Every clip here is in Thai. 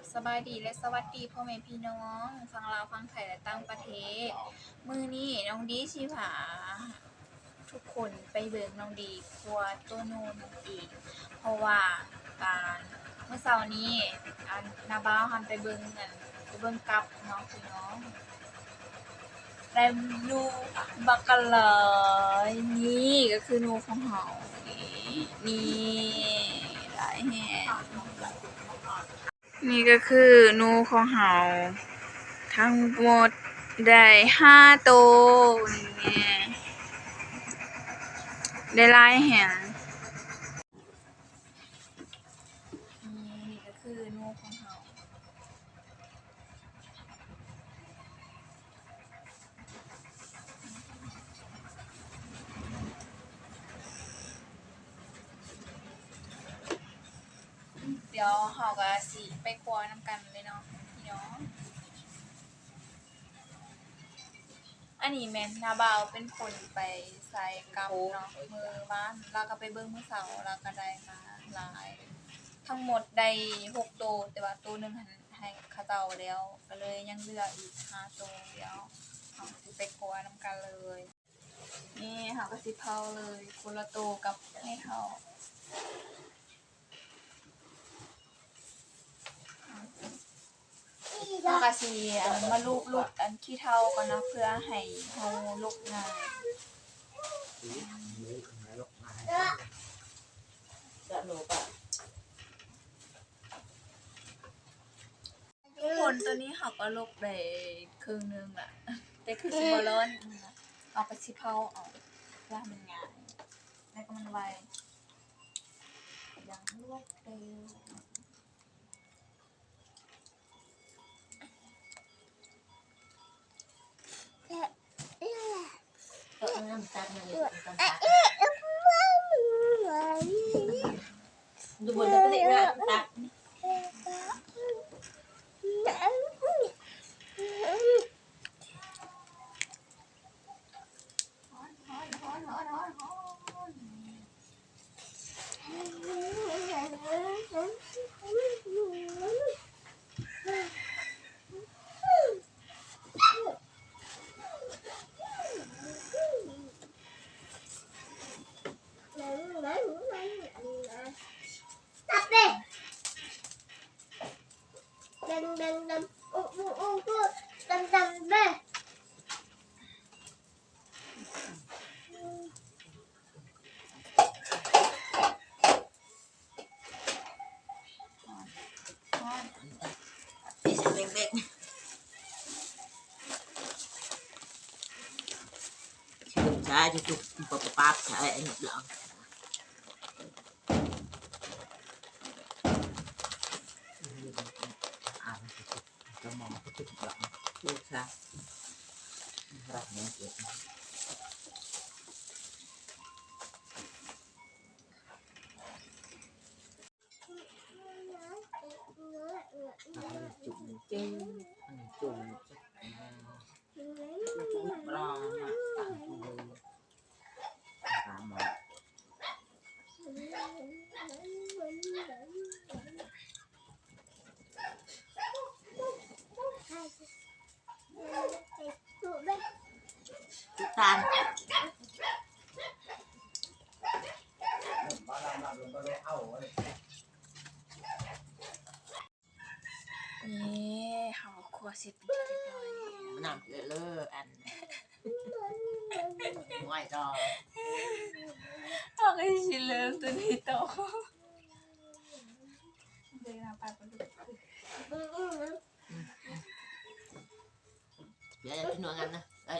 บสบายดีและสวัสดีพ่อแม่พี่น้องฟังลาฟังไทยและต่างประเทศ มือนี้น้องดีชิผาทุกคนไปเบิกน้องดีครัวตัวนูนอีก เพราะว่าการเมื่อเช้านี้อันนาบ้าวหันไปเบิงกันไปเบิงกับน้องพี่น้องได้นูบักกะเลยนี่ก็คือนูของเฮานี่นี่หลายแฮง นี่ก็คือนูของเฮาทั้งหมดได้ห้าโตวนี่ได้ลายแห่งนี่ก็คือหนูของเฮาเดี๋ยวเฮาก็สิไปครัวน้ำกันเลยเนาะพี่น้องอันนี้แม่นนาบาวเป็นคนไปใส่กับเนาะมือบ้านแล้วก็ไปเบิ่งมือเสาแล้วก็ได้มาหลาย ทั้งหมดได้หกโตวแต่ว่าตัวหนึงหันให้เขาเจ้าแล้ว ก็เลยยังเหลืออีกห้าโตวเดียวเอาสิไปครัวน้ำกันเลย นี่เฮาก็สิเผาเลยคนละโตวกับให้เฮา เราก็สิอันมาลูบลูบอันขี้เท่าก่อนนะเพื่อให้เฮาลุกง่ายทุกคนตัวนี้เขาก็ลุกได้ครึ่งหนึงละแต่คือสิบ่ร้อนเอาไปสิเผาเอาเพื่อให้มันง่ายแล้วก็มันไวอย่างรวดเร็ว ดูบ aja tuh bapak saya ini bilang Hãy subscribe cho kênh Ghiền Mì Gõ Để không bỏ lỡ những video hấp dẫn สร็จเป็นที่เรียบร้อยแล้วมันนำเลอะเลอะอันห่วยดอเอาก็สิเริ่มตัวนี้ต่อเดี๋ยวไปกันดูเดี๋ยวจะกินหน่วยงานนะไอ้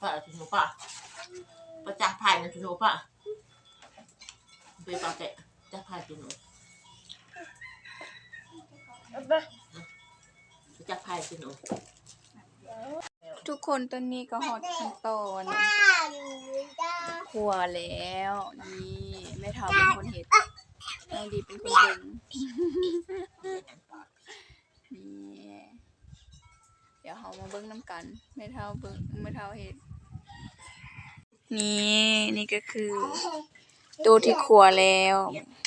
ป้ากินหนูป้าป้าจักษ์พายนะกินหนูป้าไปป้าแกจักพายกินหนู bên จักพายกินหนูทุกคนตอนนี้ก็ฮอดขั้นตอน ta ta ครัวแล้ว นี่แม่เฒ่าเป็นคนเฮ็ดน้องดีเป็นคนเบิ่งนี่เดี๋ยวเฮามาเบิ่งนํกันแม่เฒ่าเบิ่งแม่เฒ่าเฮ็ดนี่นี่ก็คือตัวที่ครัวแล้ว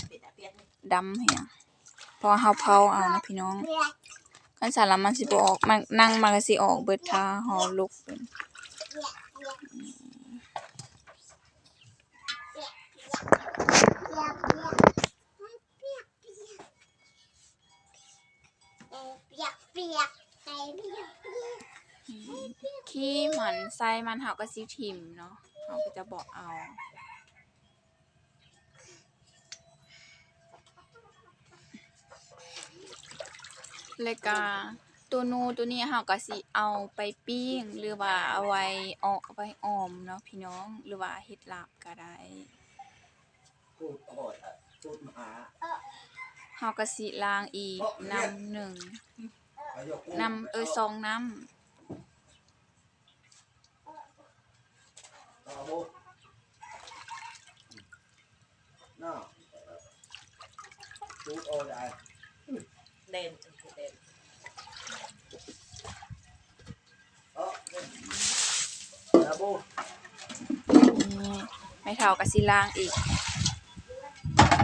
เปีย พอเฮาเผาเอานะพี่น้องกันสารมันสิบออกมันนั่งมันก็สิออกเบิดทาหอลุกเป็นขี้มันไส้มันเฮาก็สิถิ่มเนาะเฮาก็จะบอกเอา แล้วก็ตัวนูตัวนี้เฮาก็สิเอาไปปิ้ง หรือว่าเอาไว้ออกเอาไว้ออมเนาะพี่น้องหรือว่าเฮ็ดลาบก็ได้พูดอดอะพูดหมาเฮาก็สิล้างอีกน้ำหนึ่งน้ำเอ้ยสองน้ต่อบุน่าพูดอดอะเด่นเด่น เออต่อบุำนี่ ไม่เท่ากับสิล่างอีก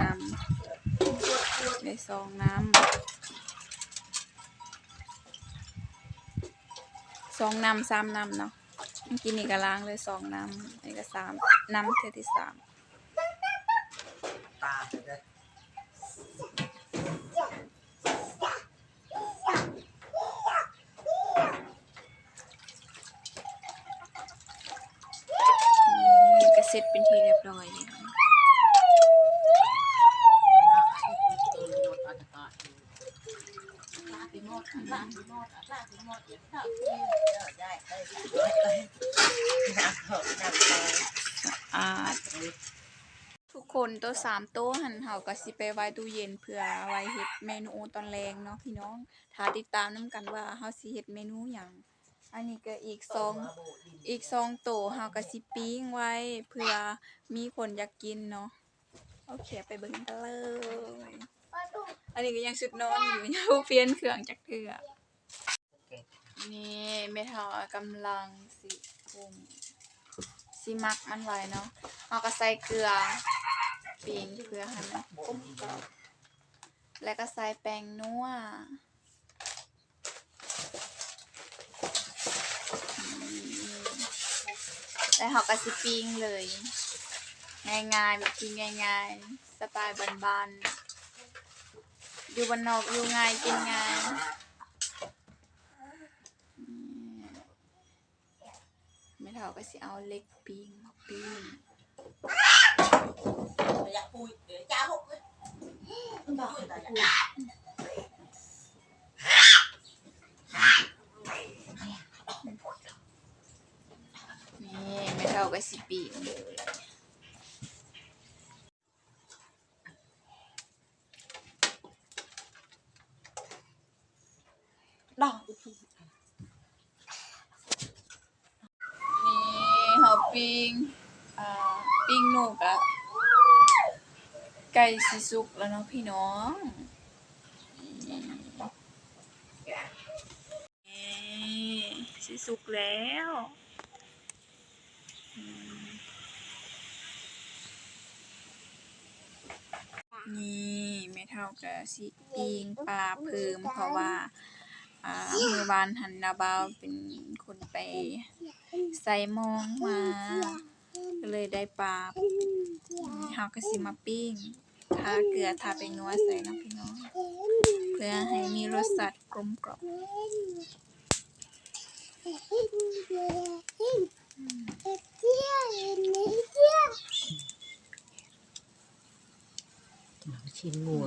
น้ำในซองน้ำซองน้ำสามน้ำเนาะเมื่อกี้นี่ก็ล้างเลยซองน้ำนี่ก็สามน้ำเทที่สามตาเด้อ นี่ก็เสร็จเป็นที่เรียบร้อยแล้ว อาทุกคนตัวสามโต๊ะหันเฮาก็สิไปไว้ตู้เย็นเพื่อไว้เฮ็ดเมนูตอนแรงเนาะพี่น้องถ้าติดตามนํกันว่าเฮาสิเฮ็ดเมนูหยังอันนี้ก็อีกสองอีกสองโต๊ะเฮาก็สิปิ้งไว้เพื่อมีคนอยากกินเนาะโอเคไปเบิ่งกันเลย อันนี้ก็ยังชุดนอนอยู่ยังเปลี่ยนเครื่องจักเทื่อนี่แม่เฒ่ากำลังสิปรุง สิมักมันไว้เนาะเอาก็ใส่เกลือปิงเพื่อให้มันกลมกล่อมแล้วก็ใส่แป้งนัวอืมแล้วเขาก็สิปิ้งเลย ง่ายๆแบบกินง่ายๆสไตล์บ้านๆอยู่บนนอกอยู่ง่ายกินง่ายอืม ไม่ เท่าก็สิเอาเล็กปิ้งมาปิ้งอยากปุยเดี๋ยวจ้าหกเลยบอกแต่อยนี่ไม่เท่าก็สิปิ้งดอกา ปิงอ่าปิงนูกะไก่สิสุกแล้วเนาะพี่น้องนี่นี่สิสุกแล้วนี่ไม่เท่ากับสิปิงปลาเพิ่มเพราะว่า อ่ามือบานหันนาบาวเป็นคนไป ใส่มองมาก็เลยได้ปลาเฮาก็สิมาปิ้งทาเกลือทาเป็นนัวใส่น้ำพี่น้องเพื่อให้มีรสชาติกลมกล่อมชิ้นงัว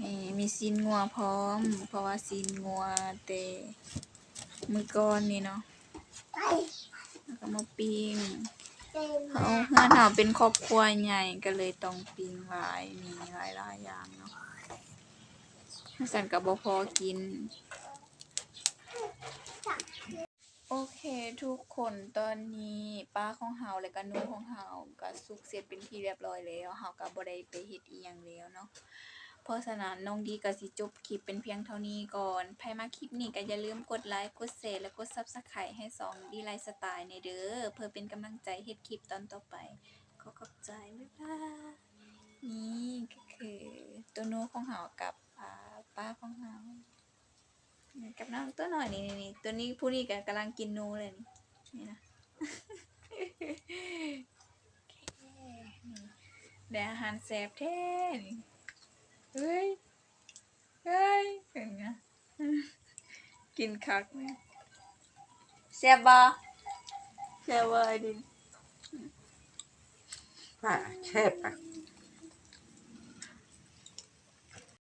นี่มีซีนงัวพร้อม เพราะว่าซีนงัวแต่มือก่อนนี่เนาะ แล้วก็มาปิ้งเขาเพื่อนเราเป็นครอบครัวใหญ่ก็เลยต้องปิ้งหลายมีหลายหลายๆอย่างเนาะสันกับบ่พอกิน โอเคทุกคนตอนนี้ป้าของเฮาและก็หนูของเฮาก็สุกเสร็จเป็นที่เรียบร้อยแล้วเฮาก็บ่ได้ไปเฮ็ดอีหยังแล้วเนาะ เพราะฉะนั้นน้องดีก็สิจบคลิปเป็นเพียงเท่านี้ก่อนใครมาคลิปนี้ก็อย่าลืมกดไลค์กดแชร์และกดซับสไครต์ให้สองดีไลฟ์สไตล์ในเด้อเพื่อเป็นกำลังใจเฮ็ดคลิปตอนต่อไปขอขอบใจบ๊ายบายนี่ก็คือตัวนูของเฮากับป้าของเฮากับน้องตัวหน่อยนี่นี่ตัวนี้ผู้นี้ก็กำลังกินนูเลยนี่นี่นะเดี๋อาหารแซ่บเท่ เฮ้ย เฮ้ยเป็นไงกินคักเนี่แซ่บบ่แซ่บบอไอ้ดิน ป่าแคบป่ะ